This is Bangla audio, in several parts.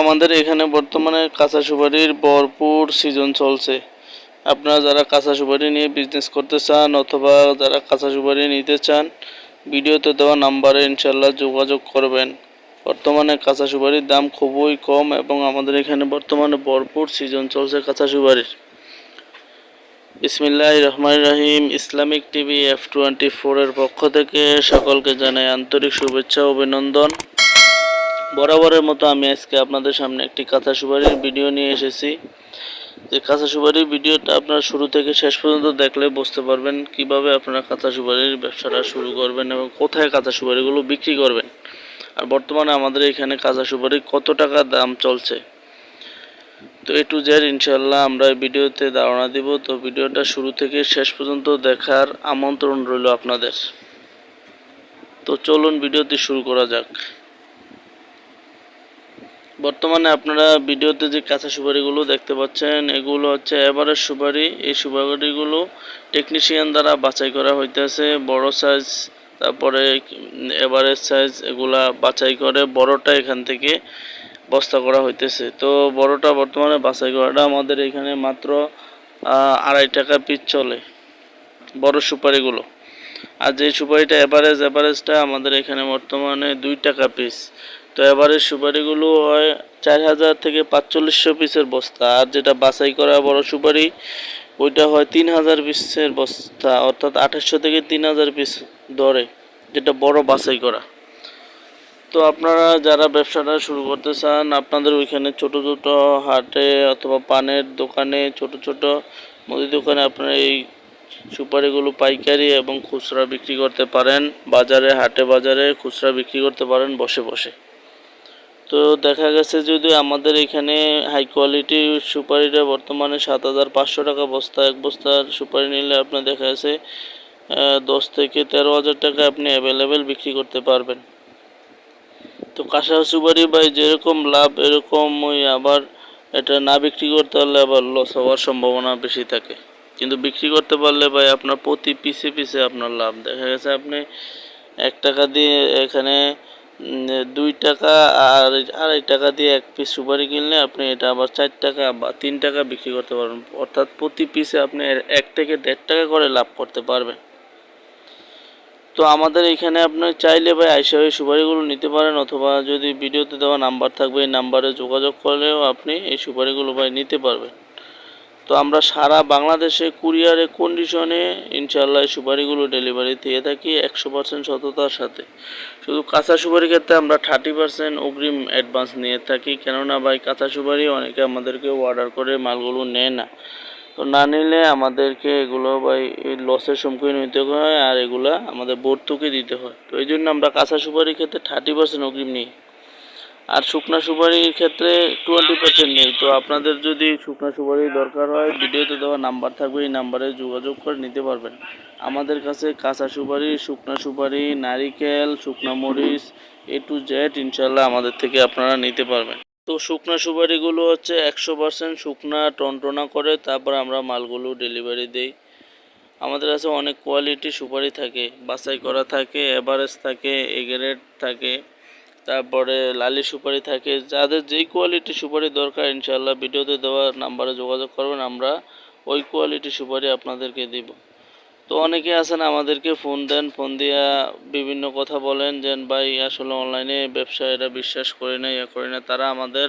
আমাদের এখানে বর্তমানে কাঁচা সুপারির ভরপুর সিজন চলছে। আপনারা যারা কাঁচা সুপারি নিয়ে বিজনেস করতে চান অথবা যারা কাঁচা সুপারি নিতে চান, ভিডিওতে দেওয়া নাম্বারে ইনশাল্লাহ যোগাযোগ করবেন। বর্তমানে কাঁচা সুপারির দাম খুবই কম এবং আমাদের এখানে বর্তমানে ভরপুর সিজন চলছে কাঁচা সুপারির। বিসমিল্লাহ রহমান রাহিম, ইসলামিক টিভি এফ টোয়েন্টি ফোরের পক্ষ থেকে সকলকে জানাই আন্তরিক শুভেচ্ছা, অভিনন্দন। বরাবরের মতো আমি আজকে আপনাদের সামনে একটি কাঁথা সুপারির ভিডিও নিয়ে এসেছি। যে কাঁথা সুপারির ভিডিওটা আপনারা শুরু থেকে শেষ পর্যন্ত দেখলে বুঝতে পারবেন কীভাবে আপনারা কাঁথা সুপারির ব্যবসাটা শুরু করবেন এবং কোথায় কাঁথা সুপারিগুলো বিক্রি করবেন। আর বর্তমানে আমাদের এখানে কাঁচা সুপারি কত টাকা দাম চলছে? তো এ টু জেড ইনশাল্লাহ আমরা এই ভিডিওতে ধারণা দিব। তো ভিডিওটা শুরু থেকে শেষ পর্যন্ত দেখার আমন্ত্রণ রইল আপনাদের। তো চলুন ভিডিওটি শুরু করা যাক। বর্তমানে আপনারা ভিডিওতে যে কাঁচা সুপারিগুলো দেখতে পাচ্ছেন, এগুলো হচ্ছে এভারেজ সুপারি। এই সুপারিগুলো টেকনিশিয়ান দ্বারা বাছাই করা হইতেছে। বড় সাইজ তারপরে এভারেজ সাইজ এগুলা বাছাই করে বড়টা এখান থেকে বস্তা করা হইতেছে। তো বড়টা বর্তমানে বাছাই করাটা আমাদের এখানে মাত্র আড়াই টাকা পিস চলে বড় সুপারিগুলো। আর যে সুপারিটা এভারেজ এভারেজটা আমাদের এখানে বর্তমানে দুই টাকা পিস তো এভারেজ সুপারিগুলো হয় চার হাজার থেকে পাঁচচল্লিশশো পিসের বস্তা। আর যেটা বাছাই করা বড় সুপারি, ওইটা হয় তিন হাজার পিসের বস্তা, অর্থাৎ আঠাশশো থেকে তিন হাজার পিস ধরে, যেটা বড় বাছাই করা। তো আপনারা যারা ব্যবসাটা শুরু করতে চান, আপনাদের ওইখানে ছোট ছোট হাটে অথবা পানের দোকানে, ছোট ছোট মুদি দোকানে আপনারা এই সুপারিগুলো পাইকারি এবং খুচরা বিক্রি করতে পারেন। বাজারে, হাটে বাজারে খুচরা বিক্রি করতে পারেন, বসে বসে। তো দেখা গেছে যদি আমাদের এখানে হাই কোয়ালিটি সুপারিটা বর্তমানে সাত হাজার পাঁচশো টাকা বস্তা, এক বস্তার সুপারি নিলে আপনার দেখা গেছে দশ থেকে তেরো হাজার টাকা আপনি অ্যাভেলেবেল বিক্রি করতে পারবেন। তো কাঁসা সুপারি ভাই, যেরকম লাভ, এরকম ওই আবার এটা না বিক্রি করতে পারলে আবার লস হওয়ার সম্ভাবনা বেশি থাকে। কিন্তু বিক্রি করতে পারলে ভাই, আপনার প্রতি পিসে পিসে আপনার লাভ। দেখা গেছে আপনি এক টাকা দিয়ে এখানে দুই টাকা আর আড়াই টাকা দিয়ে এক পিস সুপারি কিনলে আপনি এটা আবার চার টাকা বা তিন টাকা বিক্রি করতে পারবেন। অর্থাৎ প্রতি পিসে আপনি এক থেকে দেড় টাকা করে লাভ করতে পারবেন। তো আমাদের এখানে আপনি চাইলে ভাই আইসা ওই সুপারিগুলো নিতে পারেন অথবা যদি ভিডিওতে দেওয়া নাম্বার থাকবে, এই নাম্বারে যোগাযোগ করলেও আপনি এই সুপারিগুলো ভাই নিতে পারবেন। তো আমরা সারা বাংলাদেশে কুরিয়ারে কন্ডিশনে ইনশাল্লাহ সুপারিগুলো ডেলিভারি দিয়ে থাকি একশো পার্সেন্ট সততার সাথে। শুধু কাঁচা সুপারির ক্ষেত্রে আমরা থার্টি পার্সেন্ট অগ্রিম অ্যাডভান্স নিয়ে থাকি। কেননা ভাই, কাঁচা সুপারি অনেকে আমাদেরকে অর্ডার করে, মালগুলো নেয় না। তো না নিলে আমাদেরকে এগুলো ভাই লসের সম্মুখীন হইতে হয় আর এগুলো আমাদের ভর্তুকি দিতে হয়। তো এই জন্য আমরা কাঁচা সুপারির ক্ষেত্রে থার্টি পার্সেন্ট অগ্রিম নিই। আর শুকনা সুপারির ক্ষেত্রে টোয়েন্টি পার্সেন্ট নেই। তো আপনাদের যদি শুকনা সুপারি দরকার হয়, ভিডিওতে দেওয়া নাম্বার থাকবে, এই নাম্বারে যোগাযোগ করে নিতে পারবেন। আমাদের কাছে কাঁচা সুপারি, শুকনা সুপারি, নারিকেল, শুকনা মরিচ এ টু জেড ইনশাল্লাহ আমাদের থেকে আপনারা নিতে পারবেন। তো শুকনা সুপারিগুলো হচ্ছে একশো পার্সেন্ট শুকনা, টনটনা করে তারপর আমরা মালগুলো ডেলিভারি দেই। আমাদের কাছে অনেক কোয়ালিটি সুপারি থাকে, বাছাই করা থাকে এভারেজ থাকে এ গ্রেড থাকে। তারপরে লালি সুপারি থাকে। যাদের যেই কোয়ালিটি সুপারি দরকার ইনশাল্লাহ ভিডিওতে দেওয়া নাম্বারে যোগাযোগ করবেন, আমরা ওই কোয়ালিটি সুপারি আপনাদেরকে দিব। তো অনেকে আছেন আমাদেরকে ফোন দেন, ফোন দিয়া বিভিন্ন কথা বলেন, যে ভাই আসলে অনলাইনে ব্যবসা এটা বিশ্বাস করি না, ইয়া করে না, তারা আমাদের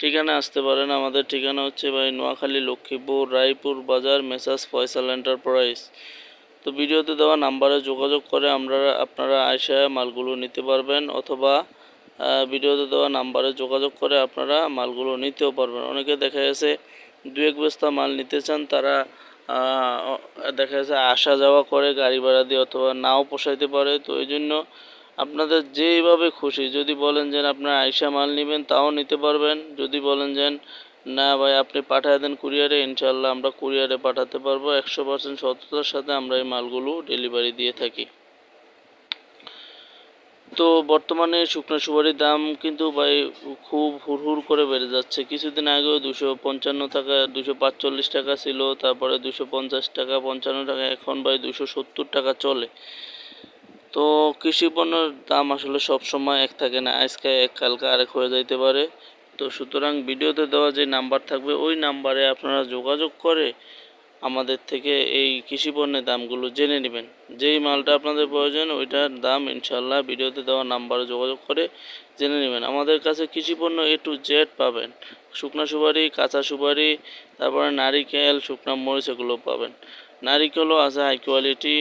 ঠিকানা আসতে পারেন আমাদের ঠিকানা হচ্ছে ভাই নোয়াখালী, লক্ষ্মীপুর, রায়পুর বাজার, মেসাজ ফয়সাল এন্টারপ্রাইজ। তো ভিডিওতে দেওয়া নাম্বারে যোগাযোগ করে আমরা, আপনারা আয়সা মালগুলো নিতে পারবেন, অথবা ভিডিওতে দেওয়া নাম্বারে যোগাযোগ করে আপনারা মালগুলো নিতেও পারবেন। অনেকে দেখা গেছে দু এক বস্তা মাল নিতে চান, তারা দেখা যাচ্ছে আসা যাওয়া করে, গাড়ি ভাড়া দিয়ে অথবা নাও পোষাইতে পারে। তো এই জন্য আপনাদের যেইভাবে খুশি, যদি বলেন যে আপনারা আইসা মাল নেবেন তাও নিতে পারবেন। যদি বলেন যে না ভাই, আপনি পাঠিয়ে দেন কুরিয়ারে ইনশাল্লাহ আমরা কুরিয়ারে পাঠাতে পারব। একশো পার্সেন্ট সততার সাথে আমরা এই মালগুলো ডেলিভারি দিয়ে থাকি। তো বর্তমানে শুকনো সুপারির দাম কিন্তু ভাই খুব হুড়হুড় করে বেড়ে যাচ্ছে। কিছুদিন আগেও দুশো পঞ্চান্ন টাকা, দুশো পাঁচচল্লিশ টাকা ছিল, তারপরে দুশো পঞ্চাশ টাকা, পঞ্চান্ন টাকা, এখন ভাই দুশো সত্তর টাকা চলে। তো কৃষি পণ্যের দাম আসলে সব সময় এক থাকে না, আজকে এক, কালকে আরেক হয়ে যাইতে পারে। তো সুতরাং ভিডিওতে দেওয়া যে নাম্বার থাকবে, ওই নাম্বারে আপনারা যোগাযোগ করে আমাদের থেকে এই কৃষি পণ্যের দামগুলো জেনে নেবেন। যেই মালটা আপনাদের প্রয়োজন, ওইটার দাম ইনশাল্লাহ ভিডিওতে দেওয়া নাম্বারে যোগাযোগ করে জেনে নেবেন। আমাদের কাছে কৃষি পণ্য এ টু জেড পাবেন। শুকনা সুপারি, কাঁচা সুপারি, তারপরে নারিকেল, শুকনা মরিচ এগুলো পাবেন। নারিকেলও আছে হাই কোয়ালিটি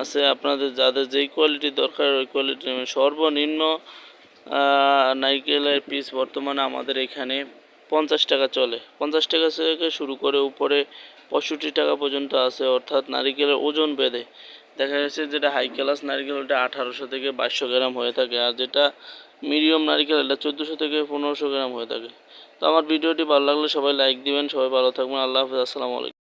আছে। আপনাদের যাদের যেই কোয়ালিটি দরকার, ওই কোয়ালিটি নেবেন। সর্বনিম্ন নারকেলের পিস বর্তমানে আমাদের এখানে পঞ্চাশ টাকা চলে। পঞ্চাশ টাকা থেকে শুরু করে উপরে পঁয়ষট্টি টাকা পর্যন্ত আছে, অর্থাৎ নারিকেলের ওজন বেঁধে। দেখা যাচ্ছে যেটা হাই ক্লাস নারিকেল, ওটা আঠারোশো থেকে বাইশশো গ্রাম হয়ে থাকে, আর যেটা মিডিয়াম নারিকেল, এটা চোদ্দোশো থেকে পনেরোশো গ্রাম হয়ে থাকে। তো আমার ভিডিওটি ভালো লাগলে সবাই লাইক দিবেন, সবাই ভালো থাকবেন, আল্লাহ হাফিজ, আসসালামু আলাইকুম।